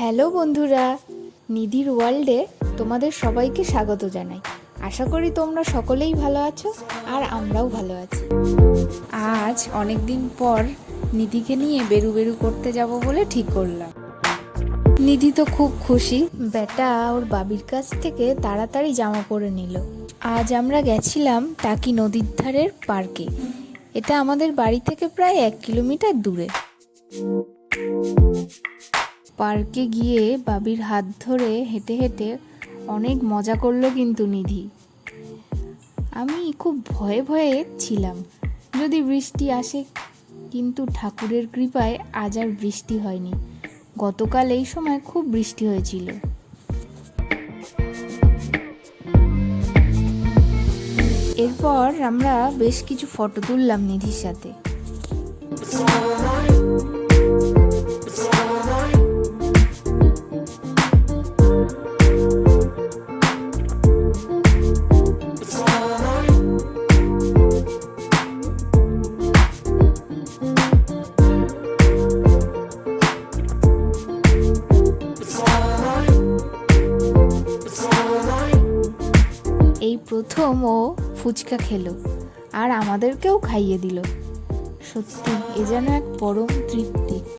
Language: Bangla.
হ্যালো বন্ধুরা, নিধির ওয়ার্ল্ডে তোমাদের সবাইকে স্বাগত জানাই। আশা করি তোমরা সকলেই ভালো আছো আর আমরাও ভালো আছি। আজ অনেক দিন পর নিধিকে নিয়ে বেরু বেরু করতে যাব বলে ঠিক করলাম। নিধি তো খুব খুশি। বেটা ওর বাবির কাছ থেকে তাড়াতাড়ি জামা পরে নিল। আজ আমরা গেছিলাম টাকি নদীর ধারের পার্কে। এটা আমাদের বাড়ি থেকে প্রায় এক কিলোমিটার দূরে। পার্কে গিয়ে বাবির হাত ধরে হেঁটে হেঁটে অনেক মজা করল কিন্তু নিধি। আমি খুব ভয়ে ভয়ে ছিলাম। যদি বৃষ্টি আসে, কিন্তু ঠাকুরের কৃপায় আজ আর বৃষ্টি হয়নি। গতকাল এই সময় খুব বৃষ্টি হয়েছিল। এরপর আমরা বেশ কিছু ফটো তুললাম নিধির সাথে। এই প্রথম ও ফুচকা খেলো আর আমাদেরকেও খাইয়ে দিল। সত্যি, এ যেন এক পরম তৃপ্তি।